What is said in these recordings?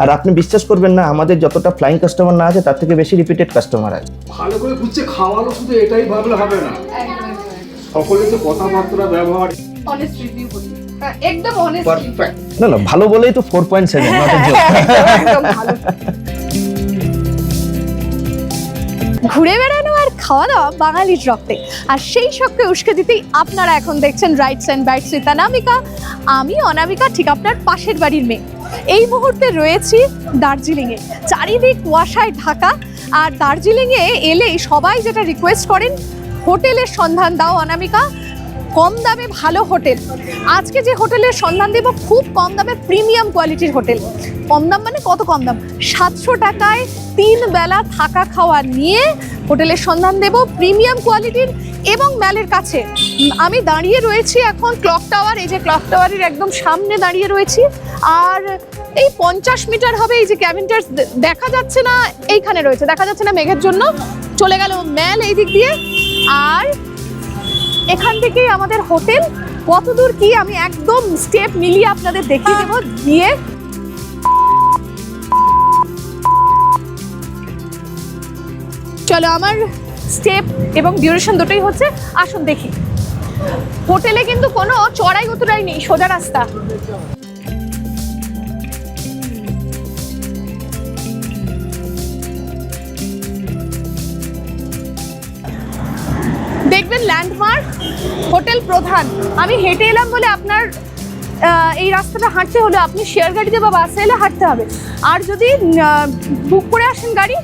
আর আপনি বিশ্বাস করবেন না আমাদের যতটা ফ্লাইং কাস্টমার না আছে তার থেকে বেশি রিপিটেড কাস্টমার আছে। ভালো করে বুঝছে খাওয়ানো শুধু এটাই ভাবলে হবে না। সকলে তো কথাবার্তা ব্যবহার। অনেস্ট রিভিউ বলি। হ্যাঁ, একদম অনেস্ট পারফেক্ট না না ভালো বলেই তো ফোর পয়েন্ট সেভেন একদম ভালো। ঘুরে বেড়ানো আর খাওয়া দাওয়া বাঙালির রক্তে। আর সেই শখকে উস্কে দিতেই আপনারা এখন দেখছেন rights and bytes with Anamika আমি অনামিকা ঠিক আপনার পাশের বাড়ির মেয়ে। এই মুহূর্তে রয়েছি দার্জিলিংয়ে, চারিদিক কুয়াশায় ঢাকা। আর দার্জিলিংয়ে এলেই সবাই যেটা রিকোয়েস্ট করেন, হোটেলের সন্ধান দাও অনামিকা। কম দামে ভালো হোটেল। আজকে যে হোটেলের সন্ধান দেব, খুব কম দামে প্রিমিয়াম কোয়ালিটির হোটেল। কম দাম মানে কত কম দাম? সাতশো টাকায় তিন বেলা থাকা খাওয়া নিয়ে হোটেলের সন্ধান দেব, প্রিমিয়াম কোয়ালিটির এবং ম্যালের কাছে। আমি দাঁড়িয়ে রয়েছি এখন ক্লক টাওয়ার, এই যে ক্লক টাওয়ারের একদম সামনে দাঁড়িয়ে রয়েছি। আর এই পঞ্চাশ মিটার হবে, এই যে ক্যাবিনটার দেখা যাচ্ছে না, এইখানে রয়েছে, দেখা যাচ্ছে না মেঘের জন্য। চলে গেল ম্যাল এই দিক দিয়ে। আর এখান থেকেই আমাদের হোটেল। কতদূর কি আমি একদম স্টেপ মিলিয়ে আপনাদের দেখিয়ে দেবো, গিয়ে চলো আমার স্টেপ এবং ডিউরেশন দুটোই হচ্ছে, আসুন দেখি। হোটেলে কিন্তু কোনো চড়াই উতরাই নেই, সোজা রাস্তা। দেখবেন ল্যান্ডমার্ক হোটেল প্রধান। আমি হেঁটে এলাম বলে আপনার এই রাস্তাটা হাঁটতে হলে, আপনি শেয়ার গাড়িতে বা বাসে এলে হাঁটতে হবে। আর যদি বুক করে আসেন গাড়ি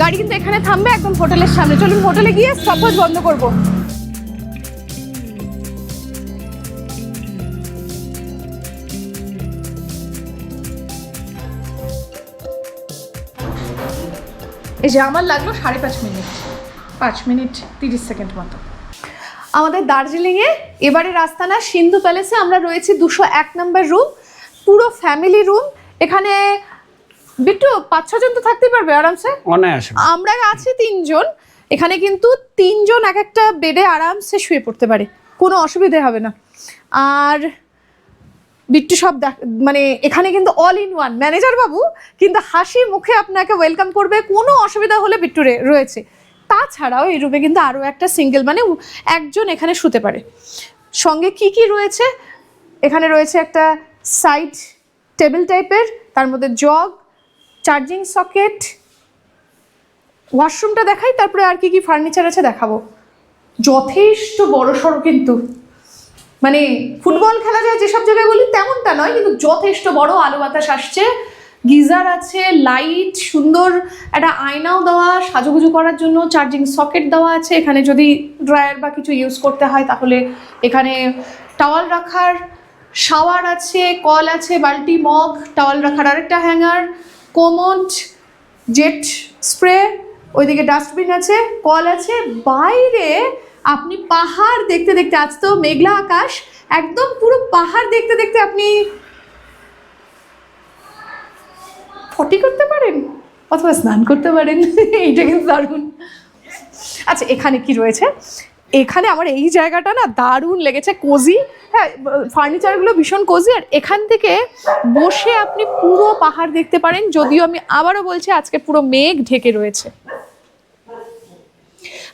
গাড়ি কিন্তু এখানে থামবে একদম হোটেলের সামনে। চলুন, হোটেলে গিয়ে স্টপেজ বন্ধ করব। এই যে আমার লাগল সাড়ে পাঁচ মিনিট। পাঁচ মিনিট তিরিশ সেকেন্ড মতো। আমাদের দার্জিলিংয়ে এবারে রাস্তানা সিন্ধু প্যালেসে আমরা রয়েছি দুশো এক নম্বর রুম, পুরো ফ্যামিলি রুম। এখানে বিট্টু পাঁচ ছজন তো থাকতেই পারবে আরামসে? অনায়াসে। আমরা আছি তিনজন। এখানে কিন্তু তিনজন এক একটা বেডে আরামসে শুয়ে পড়তে পারে। কোনো অসুবিধে হবে না। আর বিট্টু সব মানে এখানে কিন্তু অল ইন ওয়ান ম্যানেজার বাবু কিন্তু হাসি মুখে আপনাকে ওয়েলকাম করবে। কোনো অসুবিধা হলে বিট্টু রয়েছে। তাছাড়াও এই রুমে কিন্তু আরও একটা সিঙ্গেল মানে একজন এখানে শুতে পারে। সঙ্গে কি কি রয়েছে? এখানে রয়েছে একটা সাইড টেবিল টাইপের তার মধ্যে জগ চার্জিং সকেট, ওয়াশরুমটা দেখাই, তারপরে আর কি কি ফার্নিচার আছে দেখাবো। যথেষ্ট বড় সড়ো কিন্তু। মানে ফুটবল খেলা যায় যেসব জায়গায় বলি, তেমনটা নয়, কিন্তু যথেষ্ট বড় আলো বাতাস আসছে। গিজার আছে লাইট সুন্দর একটা আয়নাও দেওয়া, সাজুগুজু করার জন্য চার্জিং সকেট দেওয়া আছে। এখানে যদি ড্রায়ার বা কিছু ইউজ করতে হয়, তাহলে এখানে টাওয়াল রাখার শাওয়ার আছে, কল আছে, বালতি মগ টাওয়াল রাখার আরেকটা হ্যাঙ্গার কোমোট জেট স্প্রে, ওইদিকে ডাস্টবিন আছে, কল আছে। বাইরে আপনি পাহাড় দেখতে দেখতে, আজ তো মেঘলা আকাশ, একদম পুরো পাহাড় দেখতে দেখতে আপনি ফটি করতে পারেন, অথবা স্নান করতে পারেন। এইটা কিন্তু দারুণ। আচ্ছা এখানে কি রয়েছে? এখানে আমার এই জায়গাটা না দারুণ লেগেছে কোজি হ্যাঁ ফার্নিচারগুলো ভীষণ কোজি আর এখান থেকে বসে আপনি পুরো পাহাড় দেখতে পারেন যদিও আমি আবারও বলছি আজকে পুরো মেঘ ঢেকে রয়েছে।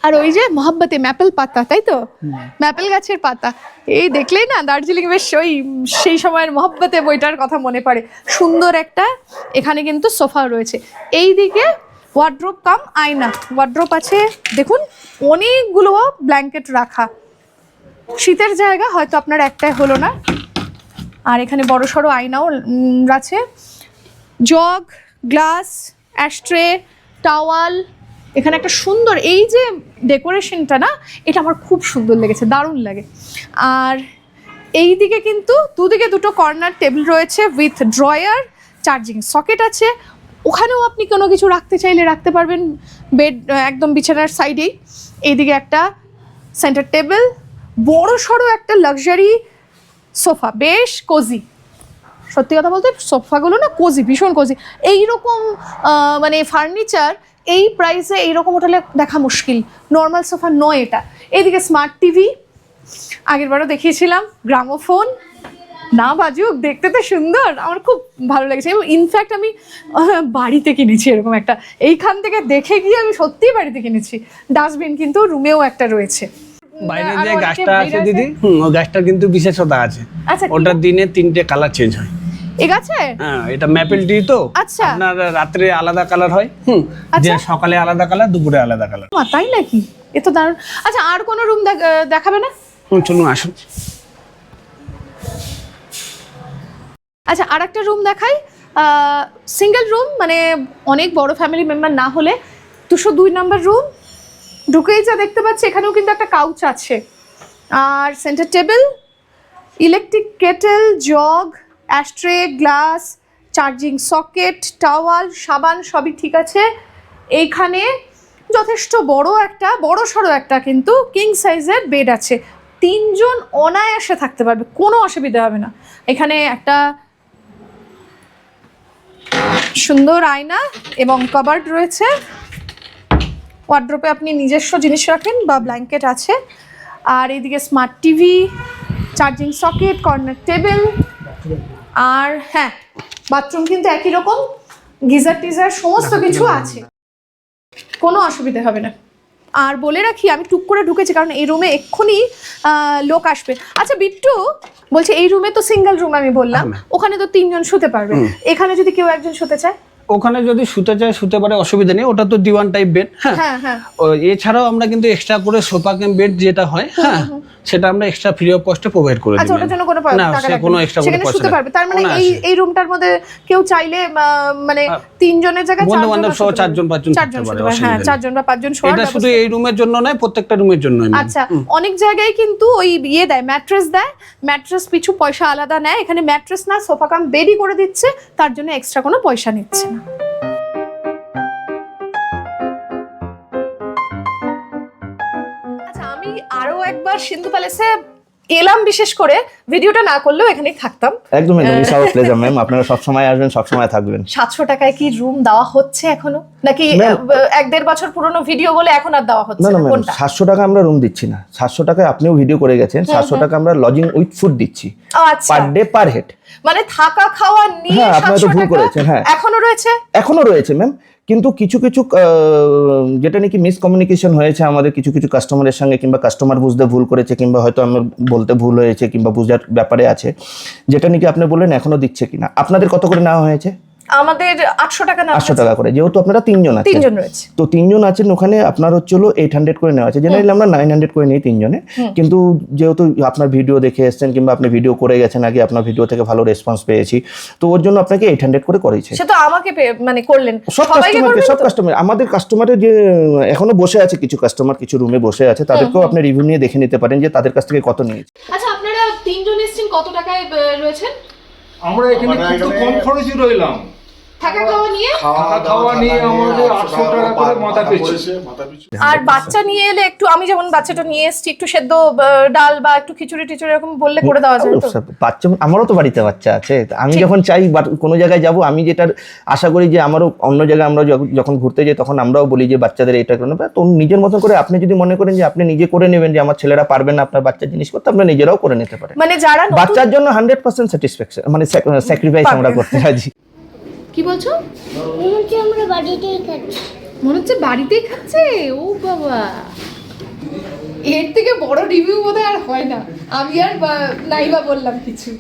আর ওই যে মহাব্বতে ম্যাপেল পাতা তাই তো? ম্যাপেল গাছের পাতা। এই দেখলেই না দার্জিলিং বেশ ওই সেই সময়ের মহাব্বতে বইটার কথা মনে পড়ে। সুন্দর একটা এখানে কিন্তু সোফা রয়েছে। এই দিকে ওয়ার্ড্রোপ কাম আয়না। ওয়ার্ড্রোপ আছে, দেখুন, অনেকগুলো ব্ল্যাঙ্কেট রাখা। শীতের জায়গা, হয়তো আপনার একটাই হলো না। আর এখানে বড় সড়ো আয়নাও আছে। জগ গ্লাস অ্যাস্ট্রে টাওয়াল এখানে একটা সুন্দর, এই যে ডেকোরেশনটা না, এটা আমার খুব সুন্দর লেগেছে, দারুণ লাগে। আর এই দিকে কিন্তু দুদিকে দুটো কর্নার টেবিল রয়েছে উইথ ড্রয়ার চার্জিং সকেট আছে ওখানেও আপনি কোনো কিছু রাখতে চাইলে রাখতে পারবেন। বেড একদম বিছানার সাইডেই। এইদিকে একটা সেন্টার টেবিল বড় সড়ো একটা লাক্সারি সোফা বেশ কোজি সত্যি কথা বলতে সোফাগুলো না কোজি ভীষণ কোজি এইরকম মানে ফার্নিচার এই প্রাইসে এইরকম হোটেলে দেখা মুশকিল। নর্মাল সোফা নয় এটা। এইদিকে স্মার্ট টিভি আগেরবারও দেখিয়েছিলাম গ্রামোফোন না বাজুক দেখতে তো সুন্দর আমার খুব ভালো লেগেছে। এবং ইনফ্যাক্ট আমি বাড়িতে কিনেছি এরকম একটা। এইখান থেকে দেখে গিয়ে আমি সত্যিই বাড়িতে কিনেছি। ডাস্টবিন কিন্তু রুমেও একটা রয়েছে। বাইরে যে গাছটা আছে দিদি ওই গাছটার কিন্তু বিশেষতা আছে। আচ্ছা ওটার দিনে তিনটে কালার চেঞ্জ হয়। এ গাছে? হ্যাঁ এটা ম্যাপেল টি তো। আচ্ছা। আপনার রাত্রে আলাদা কালার হয় হুম যে আচ্ছা। সকালে আলাদা কালার দুপুরে আলাদা কালার তাই নাকি? এ তো দারুণ। আচ্ছা আর কোনো রুম দেখাবে না? চলুন আসুন। আচ্ছা আর একটা রুম দেখাই সিঙ্গেল রুম মানে অনেক বড় ফ্যামিলি মেম্বার না হলে। দুশো দুই নম্বর রুম ঢুকেই যা দেখতে পাচ্ছি, এখানেও কিন্তু একটা কাউচ আছে। আর centre table electric kettle jug ashtray glass charging socket towel সাবান, সবই ঠিক আছে। এইখানে যথেষ্ট বড় একটা, বড় সড়ো একটা কিন্তু কিং সাইজের বেড আছে। তিনজন অনায়াসে থাকতে পারবে, কোনো অসুবিধা হবে না। এখানে একটা সুন্দর আয়না এবং কবার্ড রয়েছে। ওয়ার্ড্রোপে আপনি নিজস্ব জিনিস রাখেন বা ব্ল্যাঙ্কেট আছে। আর এদিকে smart TV charging socket corner table আর হ্যাঁ বাথরুম কিন্তু একই রকম। গিজার টিজার সমস্ত কিছু আছে। কোনো অসুবিধা হবে না। আর বলে রাখি আমি টুক করে ঢুকেছি কারণ এই রুমে এক্ষুনি লোক আসবে। আচ্ছা বিট্টু বলছে এই রুমে তো সিঙ্গেল রুম আমি বললাম হ্যাঁ। ওখানে তো তিনজন শুতে পারবে। এখানে যদি কেউ একজন শুতে চায়? ওখানে যদি শুতে চায় শুতে পারে অসুবিধা নেই। ওটা তো দিওয়ান টাইপ বেড হ্যাঁ? হ্যাঁ হ্যাঁ। এছাড়াও আমরা কিন্তু এক্সট্রা করে সোফা বেড যেটা হয় হ্যাঁ সেটা আমরা এক্সট্রা ফ্রি অফ কস্টে প্রোভাইড করে আচ্ছা দিই ওটার জন্য কোনো না সে কোনো এক্সট্রা কোনো পয়সা শুতে পারবে। তার মানে এই এই রুমটার মধ্যে কেউ চাইলে মানে তিনজনের জায়গায় বন্ধু বান্ধব সহ চারজন। পাঁচজন চারজন হ্যাঁ চারজন বা পাঁচজন শোয়ার এটা শুধু এই রুমের জন্য নয় প্রত্যেকটা রুমের জন্য আচ্ছা অনেক জায়গায় কিন্তু ওই ইয়ে দেয় ম্যাট্রেস দেয়। ম্যাট্রেস পিছু পয়সা আলাদা নেয়। এখানে ম্যাট্রেস না সোফা কাম বেডই করে দিচ্ছে। তার জন্য এক্সট্রা কোনো পয়সা নিচ্ছে না। একবার সিন্ধু প্যালেসে এলাম বিশেষ করে ভিডিওটা না করলেও এখানেই থাকতাম। একদম একদম আওয়ার প্লেজার ম্যাম আপনারা সব সময় আসবেন সব সময় থাকবেন। সাতশো টাকায় কি রুম দেওয়া হচ্ছে এখনও? নাকি এক দেড় বছর পুরনো ভিডিও বলে এখন আর দেওয়া হচ্ছে না না কোনটা? সাতশো টাকা আমরা রুম দিচ্ছি না। সাতশো টাকায় আপনিও ভিডিও করে গেছেন সাতশো টাকা আমরা লজিং উইথ ফুড দিচ্ছি। আচ্ছা। পার ডে পার হেড মানে থাকা খাওয়া নিয়ে হ্যাঁ, ভুল করেছেন, হ্যাঁ। এখনও রয়েছে? এখনও রয়েছে ম্যাম কিন্তু কিছু কিছু যেটা নাকি মিসকমিউনিকেশন হয়েছে আমাদের কিছু কিছু কাস্টমারের সঙ্গে কিংবা কাস্টমার বুঝতে ভুল করেছে কিংবা হয়তো আমার বলতে ভুল হয়েছে কিংবা বুঝার ব্যাপারে আছে যেটা নাকি আপনি বললেন এখনও দিচ্ছে কিনা। আপনাদের কত করে নেওয়া হয়েছে? আমাদের আটশো টাকা না আটশো টাকা করে যেহেতু আপনারা তিনজন আছেন। তিনজন রয়েছে। তো তিনজন আছেন ওখানে আপনার হচ্ছে হলো এইট হান্ড্রেড করে নেওয়া আছে। জেনারেলি আমরা নাইন হান্ড্রেড করে নিই তিনজনে। কিন্তু যেহেতু আপনার ভিডিও দেখে এসেছেন কিংবা আপনি ভিডিও করে গেছেন আগে আপনার ভিডিও থেকে ভালো রেসপন্স পেয়েছি। তো ওর জন্য আপনাকে এইট হান্ড্রেড করে করেছে। সে তো আমাকে মানে করলেন। সব কাস্টমারকে সব কাস্টমার আমাদের কাস্টমারের যে এখনও বসে আছে কিছু কাস্টমার কিছু রুমে বসে আছে তাদেরকেও আপনি রিভিউ নিয়ে দেখে নিতে পারেন যে তাদের কাছ থেকে কত নিয়েছে। আচ্ছা আপনারা তিনজন এসেছেন কত টাকায় রয়েছেন? আমরা এখানে খুব কম খরচই রইলাম। আর বাচ্চা নিয়ে এলে একটু আমি যেমন বাচ্চাটা নিয়ে এসেছি একটু সেদ্ধ ডাল বা একটু খিচুড়ি টিচুড়ি এরকম বললে করে দেওয়া যায় তো? বাচ্চা আমারও তো বাড়িতে বাচ্চা আছে। আমি যখন চাই বা- কোনো জায়গায় যাব আমি যেটার আশা করি যে আমারও অন্য জায়গায় আমরা যখন ঘুরতে যাই তখন আমরাও বলি যে বাচ্চাদের এটা করে নেবে তো নিজের মতন করে আপনি যদি মনে করেন যে আপনি নিজে করে নেবেন যে আমার ছেলেরা পারবেন না আপনার বাচ্চার জিনিস করতে আপনি নিজেরাও করে নিতে পারেন। মানে যারা বাচ্চার জন্য হান্ড্রেড পার্সেন্ট স্যাটিসফ্যাকশন মানে স্যাক্রিফাইস আমরা করতে রাজি। কি বলছো? মনে হচ্ছে আমরা বাড়িতেই খাচ্ছি। মনে হচ্ছে বাড়িতেই খাচ্ছে? ও বাবা। এর থেকে বড় রিভিউ বোধহয় আর হয় না। আমি আর নাইবা নাই বললাম কিছু।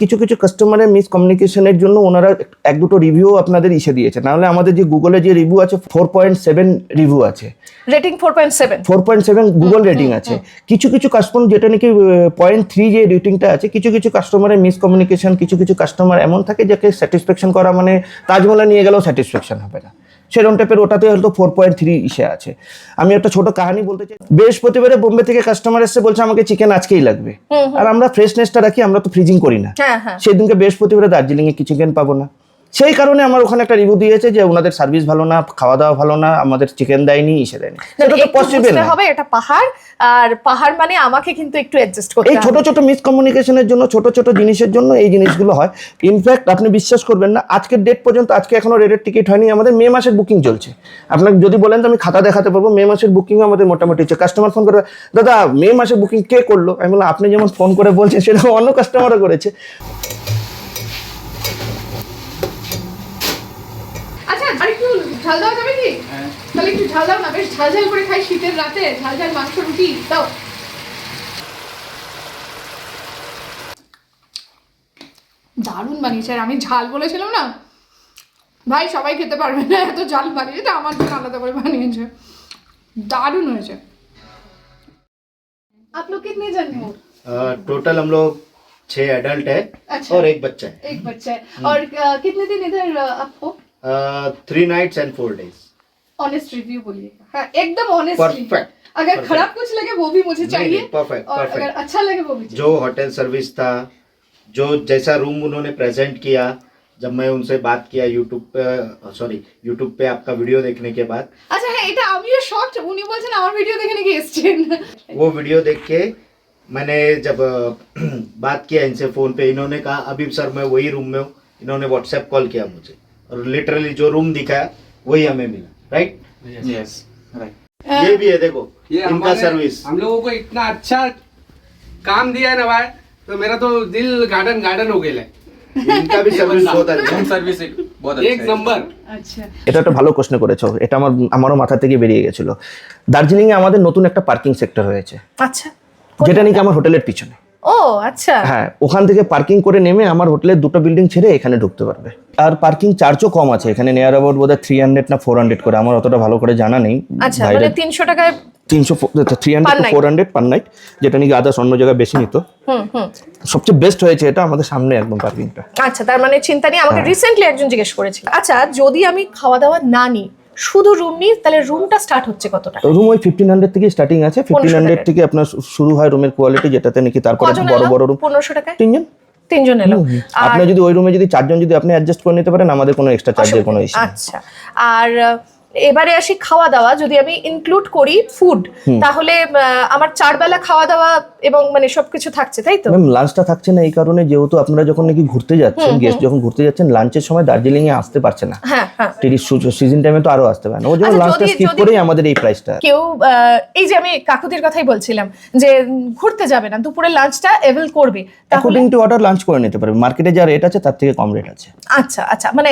কিছু কিছু কাস্টমারের মিসকমিউনিকেশনের জন্য ওনারা এক দুটো রিভিউ আপনাদের ইসে দিয়েছে। নাহলে আমাদের যে গুগলে যে রিভিউ আছে ফোর পয়েন্ট সেভেন রিভিউ আছে। Rating four point seven four point seven Google rating আছে। কিছু কিছু কাস্টমার যেটা নাকি পয়েন্ট থ্রি যে রেটিংটা আছে কিছু কিছু কাস্টমারের মিসকমিউনিকেশন কিছু কিছু কাস্টমার এমন থাকে যাকে স্যাটিসফ্যাকশন করা মানে তাজমহলে নিয়ে গেলেও স্যাটিসফ্যাকশন হবে না। সেরকম টাইপের ওটাতে হয়তো ফোর পয়েন্ট থ্রি ইসে আছে। আমি একটা ছোট কাহিনী বলতে চাই। বৃহস্পতিবারে বোম্বে থেকে কাস্টমার এসে বলছে আমাকে চিকেন আজকেই লাগবে। আর আমরা ফ্রেশনেসটা রাখি আমরা তো ফ্রিজিং করি না। হ্যাঁ হ্যাঁ। সেদিনকে বৃহস্পতিবারে দার্জিলিং এ কি চিকেন পাবো না? সেই কারণে আমার ওখানে একটা রিভিউ দিয়েছে যে ওনাদের সার্ভিস ভালো না খাওয়া দাওয়া ভালো না আমাদের চিকেন দেয়নি ইসে দেয়নি। সেটা তো পসিবল না। হবে এটা পাহাড় আর পাহাড় মানে আমাকে কিন্তু একটু অ্যাডজাস্ট করতে এই ছোট ছোট মিসকমিউনিকেশনের জন্য ছোট ছোট জিনিসের জন্য এই জিনিসগুলো হয়। ইনফ্যাক্ট আপনি বিশ্বাস করবেন না আজকের ডেট পর্যন্ত আজকে এখনও রেডের টিকিট হয়নি আমাদের মে মাসের বুকিং চলছে। আপনাকে যদি বলেন তো আমি খাতা দেখাতে পারব মে মাসের বুকিং আমাদের মোটামুটি হচ্ছে। কাস্টমার ফোন করে দাদা মে মাসের বুকিং কে করল? আমি বললাম আপনি যেমন ফোন করে বলছেন সেরকম অন্য কাস্টমারও করেছে আচ্ছা আর একটু ঝাল দেওয়া যাবে কি তাহলে একটু ঝাল দাও না বেশ ঝাল ঝাল করে খাই শীতের রাতে ঝাল ঝাল মাংস রুটি দাও দারুণ বানিয়েছে আর আমি ঝাল বলেছিলাম না ভাই সবাই খেতে পারবে না এত ঝাল বানিয়েছে এটা আমার জন্য আলাদা করে বানিয়েছে দারুণ হয়েছে आप लोग कितने जन हो टोटल हम लोग छह एडल्ट है अच्छा। और एक बच्चा एक बच्चा है और अ, कितने दिन इधर अ, आपको है Three nights and four days honest review बोलिएगा हाँ एकदम ऑनेस्टली Perfect. अगर Perfect. खराब कुछ लगे वो भी मुझे चाहिए परफेक्ट और अगर परफेक्ट अच्छा लगे वो भी चाहिए जो होटल सर्विस था जो जैसा रूम उन्होंने प्रेजेंट किया जब मैं उनसे बात किया यूट्यूब पे सॉरी यूट्यूब पे आपका वीडियो देखने के बाद আচ্ছা হ্যাঁ এটা আমিও শর্ট উনি বলছেন আমার ভিডিও দেখে নাকি এসছেন वो वीडियो देख के मैंने जब अ, बात किया इनसे फ़ोन पे इन्होंने कहा अभी सर मैं वही रूम में हूँ इन्होंने व्हाट्सएप कॉल किया मुझे और लिटरली जो रूम दिखाया वही हमें मिला राइट यस राइट ये भी है देखो ये इनका हमारे- सर्विस हम लोगों को इतना अच्छा काम दिया है ना भाई तो मेरा तो दिल गार्डन गार्डन हो गया है इनका भी सर्विस बहुत अच्छा है सर्विस बहुत अच्छा एक नंबर আচ্ছা এটা একটা ভালো প্রশ্ন করেছো এটা আমার আমারও মাথা থেকে বেরিয়ে গেছিল দার্জিলিং এ আমাদের নতুন একটা পার্কিং সেক্টর হয়েছে আচ্ছা যেটা নাকি আমার হোটেলের পিছনে ও আচ্ছা। হ্যাঁ ওখান থেকে পার্কিং করে নেমে আমার হোটেলের দুটো বিল্ডিং ছেড়ে এখানে ঢুকতে পারবে। আর পার্কিং চার্জও কম আছে এখানে নিয়ার অ্যাবাউট বোধহয় থ্রি হান্ড্রেড না ফোর হান্ড্রেড করে আমার অতটা ভালো করে জানা নেই। আচ্ছা মানে তিনশো টাকায় তিনশো three hundred four hundred per night যেটা নাকি আদার্স অন্য জায়গায় বেশি নিত। হুম হুম। সবচেয়ে বেস্ট হয়েছে এটা আমাদের সামনে একদম পার্কিংটা আচ্ছা তার মানে চিন্তা নেই আমাকে হ্যাঁ। রিসেন্টলি একজন জিজ্ঞেস করেছিল। আচ্ছা যদি আমি খাওয়া দাওয়া না নিই শুধু রুম নিই তাহলে রুমটা স্টার্ট হচ্ছে কত টাকা রুম ওই ফিফটিন হান্ড্রেড থেকে স্টার্টিং আছে। ফিফটিন হান্ড্রেড থেকে আপনার শুরু হয় রুমের কোয়ালিটি যেটাতে নাকি তারপরে বড় বড় রুম পনেরোশো টাকা তিনজন। তিনজন এলো। আপনি যদি ওই রুমে যদি চারজন যদি আপনি অ্যাডজাস্ট করে নিতে পারেন আমাদের কোনো এক্সট্রা চার্জের কোনো ইস্যু আচ্ছা। আর এবারে আসি খাওয়া দাওয়া। যদি আমি ইনক্লুড করি ফুড তাহলে আমার চার বেলা খাওয়া দাওয়া এবং মানে সবকিছু থাকছে তাই তো? ম্যাম লাঞ্চটা থাকছে না এই কারণে যেহেতু আপনারা যখন নাকি ঘুরতে যাচ্ছেন গেস্ট যখন ঘুরতে যাচ্ছেন লাঞ্চের সময় দার্জিলিং এ আসতে পারছে না। হ্যাঁ হ্যাঁ। সিজন টাইমে তো আরও আসতে পারে না। ও জন্য লাঞ্চটা স্কিপ করেই আমাদের এই প্রাইসটা কেউ এই যে আমি কাকুদের কথাই বলছিলাম যে ঘুরতে যাবে না দুপুরে লাঞ্চটা এভেল করবে অ্যাকর্ডিং টু অর্ডার লাঞ্চ করে নিতে পারবে। মার্কেটে যা রেট আছে তার থেকে কম রেট আছে। আচ্ছা আচ্ছা। মানে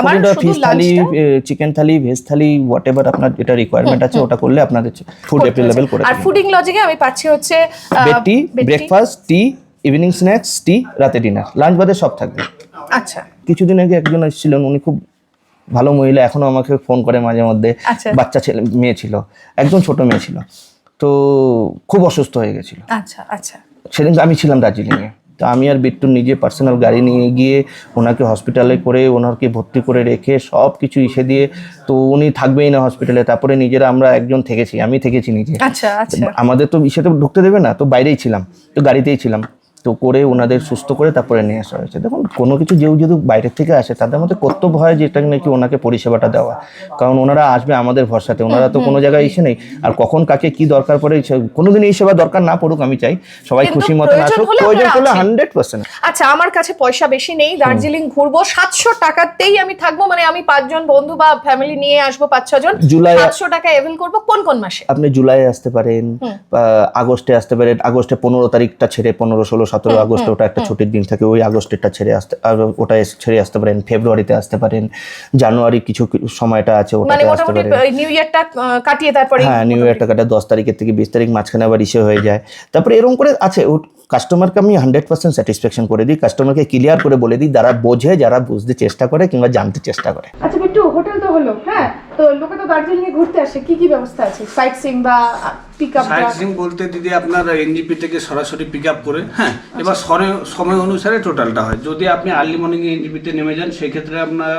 আমার শুধু লাঞ্চটা chicken thali veg thali whatever আপনার যেটা রিকোয়ারমেন্ট আছে ওটা করলে আপনাদের ফুড অ্যাভেলেবেল করে আর ফুডিং লজিকে আমি পাচ্ছি হচ্ছে আহ, tea breakfast tea evening snacks tea রাতে ডিনার লাঞ্চ বাদে সব থাকবে। আচ্ছা। কিছুদিন আগে একজন এসেছিলেন উনি খুব ভালো মহিলা এখনও আমাকে ফোন করে মাঝে মধ্যে। আচ্ছা। বাচ্চা ছেলে মেয়ে ছিল। একদম ছোট মেয়ে ছিল। তো খুব অসুস্থ হয়ে গেছিল। আচ্ছা আচ্ছা। সেদিন আমি ছিলাম দার্জিলিংয়ে। তো আমি আর বিট্টু নিজে পার্সোনাল গাড়ি নিয়ে গিয়ে ওনাকে হসপিটালে করে ওনাকে ভর্তি করে রেখে সব কিছু ইসে দিয়ে তো উনি থাকবেই না হসপিটালে তারপরে নিজেরা আমরা একজন থেকেছি আমি থেকেছি নিজে। আচ্ছা আচ্ছা। আমাদের তো ইসে তো ঢুকতে দেবে না তো বাইরেই ছিলাম তো গাড়িতেই ছিলাম। তো করে ওনাদের সুস্থ করে তারপরে নিয়ে আসা হয়েছে। দেখুন কোনো কিছু যেও যেহেতু বাইরের থেকে আসে তাদের মধ্যে কর্তব্য হয় যেটা নাকি ওনাকে পরিষেবাটা দেওয়া। কারণ ওনারা আসবে আমাদের ভরসাতে ওনারা তো কোনো জায়গায় এসে নেই। আর কখন কাকে কি দরকার পড়ে কোনোদিন এই সেবা দরকার না পড়ুক আমি চাই সবাই খুশি মতন প্রয়োজন আসুক। প্রয়োজন হলে হান্ড্রেড পার্সেন্ট আচ্ছা আমার কাছে পয়সা বেশি নেই দার্জিলিং ঘুরবো সাতশো টাকাতেই আমি থাকব মানে আমি পাঁচজন বন্ধু বা ফ্যামিলি নিয়ে আসব পাঁচ ছজন জুলাই- সাতশো টাকা এভেল করব কোন কোন মাসে? আপনি জুলাই আসতে পারেন আগস্টে আসতে পারেন আগস্টে পনেরো তারিখটা ছেড়ে পনেরো ষোলো সতেরো আগস্ট ওটা একটা ছুটির দিন থাকে ওই আগস্টেরটা ছেড়ে আসতে আর ওটা ছেড়ে আসতে পারেন ফেব্রুয়ারিতে আসতে পারেন জানুয়ারি কিছু সময়টা আছে ওটা ওটাতে আসতে পারেন। নিউ ইয়ারটা কাটিয়ে তারপরে হ্যাঁ নিউ ইয়ারটা কাটা দশ তারিখের থেকে বিশ তারিখ মাঝখানে আবার ইসে হয়ে যায়। তারপরে এরকম করে আছে কাস্টমারকে আমি হান্ড্রেড পার্সেন্ট স্যাটিসফ্যাকশন করে দিই কাস্টমারকে ক্লিয়ার করে বলে দিই যারা বোঝে যারা বুঝতে চেষ্টা করে কিংবা জানতে চেষ্টা করে। আচ্ছা বিট্টু হোটেল তো হলো হ্যাঁ? তো লোকে তো দার্জিলিং এ ঘুরতে আসে কি কি ব্যবস্থা আছে? সাইট সিং বা পিক আপ সাইট সিং বলতে দিদি আপনার এনজিপি থেকে সরাসরি পিক আপ করে হ্যাঁ? এবার সময় সময় অনুসারে টোটালটা হয়। যদি আপনি আর্লি মর্নিং এনজিপিতে নেমে যান সেক্ষেত্রে আপনার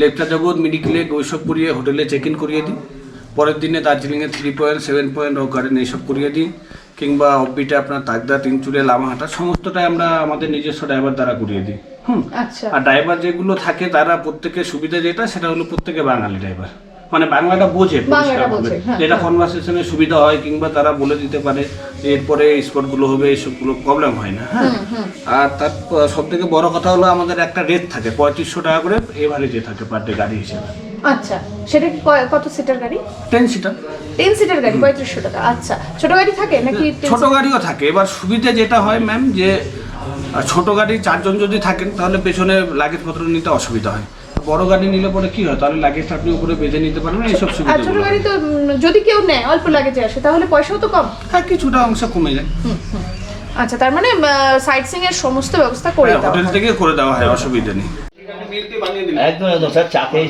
লেপটা জগৎ মিডিক লেক ওইসব করিয়ে হোটেলে চেক ইন করিয়ে দিই। পরের দিনে দার্জিলিংয়ে থ্রি পয়েন্ট সেভেন পয়েন্ট ও গার্ডেন এইসব করিয়ে দিই। কিংবা অফবিটে আপনার তাগদা তিনচুরে লামাহাটা সমস্তটাই আমরা আমাদের নিজস্ব ড্রাইভার দ্বারা করিয়ে দিই। হুম? আচ্ছা। আর ড্রাইভার যেগুলো থাকে তারা প্রত্যেকের সুবিধা যেটা সেটা হলো প্রত্যেকে বাঙালি ড্রাইভার। মানে বাংলাটা বোঝে। হ্যাঁ, যেটা হ্যাঁ। কনভারসেশনের সুবিধা হয় কিংবা তারা বলে দিতে পারে যে এরপরে স্পটগুলো হবে এইসবগুলো প্রবলেম হয় না হ্যাঁ? আর তার সব থেকে বড় কথা হলো আমাদের একটা রেট থাকে পঁয়ত্রিশশো টাকা করে এভারেজে থাকে পার ডে গাড়ি হিসেবে। আচ্ছা সেটা কি কয়- কত সিটার গাড়ি? টেন সিটার টেন সিটার গাড়ি পঁয়ত্রিশশো টাকা। আচ্ছা ছোট গাড়ি থাকে নাকি ছোট গাড়িও থাকে। এবার সুবিধা যেটা হয় ম্যাম যে আহ, ছোট গাড়ি চারজন যদি থাকেন তাহলে পেছনে লাগেজপত্র নিতে অসুবিধা হয়। বড় গাড়ি নিলে পরে কি হয়? তাহলে লাগেজটা আপনি উপরে বেঁধে নিতে পারবেন এইসব আর ছোট সুবিধাগুলো গাড়ি তো উম, যদি কেউ নেয় অল্প লাগেজে আসে তাহলে পয়সাও তো কম? হ্যাঁ কিছুটা অংশ কমে যায়। আচ্ছা তার মানে সাইট সিং এর সমস্ত ব্যবস্থা করে হ্যাঁ, দেওয়া হোটেল হয়। থেকে করে দেওয়া হয় অসুবিধা নেই। একদম একদম স্যার চাপেই।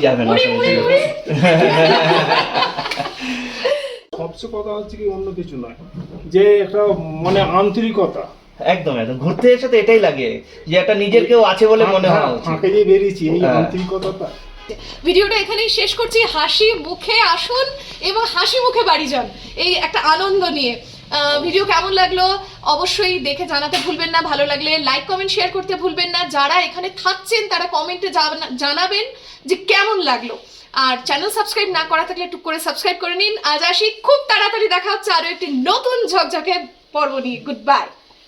সবচেয়ে কথা হচ্ছে কি অন্য কিছু নয়। যে একটা মানে আন্তরিকতা। একদম একদম ঘুরতে এসে তো এটাই লাগে যে একটা নিজের কেউ আছে বলে মনে হওয়া উচিত। ফাঁকে যে বেরিয়েছি এই হ্যাঁ। আন্তরিকতাটা। ভিডিওটা এখানেই শেষ করছি। হাসি মুখে আসুন এবং হাসি মুখে বাড়ি যান। এই একটা আনন্দ নিয়ে। ভিডিও কেমন লাগল? অবশ্যই দেখে জানাতে ভুলবেন না। ভালো লাগলে লাইক কমেন্ট শেয়ার করতে ভুলবেন না। যারা এখানে থাকছেন, তারা কমেন্টে জানাবেন যে কেমন লাগল। আর চ্যানেল সাবস্ক্রাইব না করা থাকলে টুক করে সাবস্ক্রাইব করে নিন। আজ আসি, খুব তাড়াতাড়ি দেখা হচ্ছে আরও একটি নতুন ঝকঝকে পর্ব নিয়ে। গুড বাই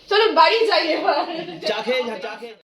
চলুন, বাড়ি যাই এবার।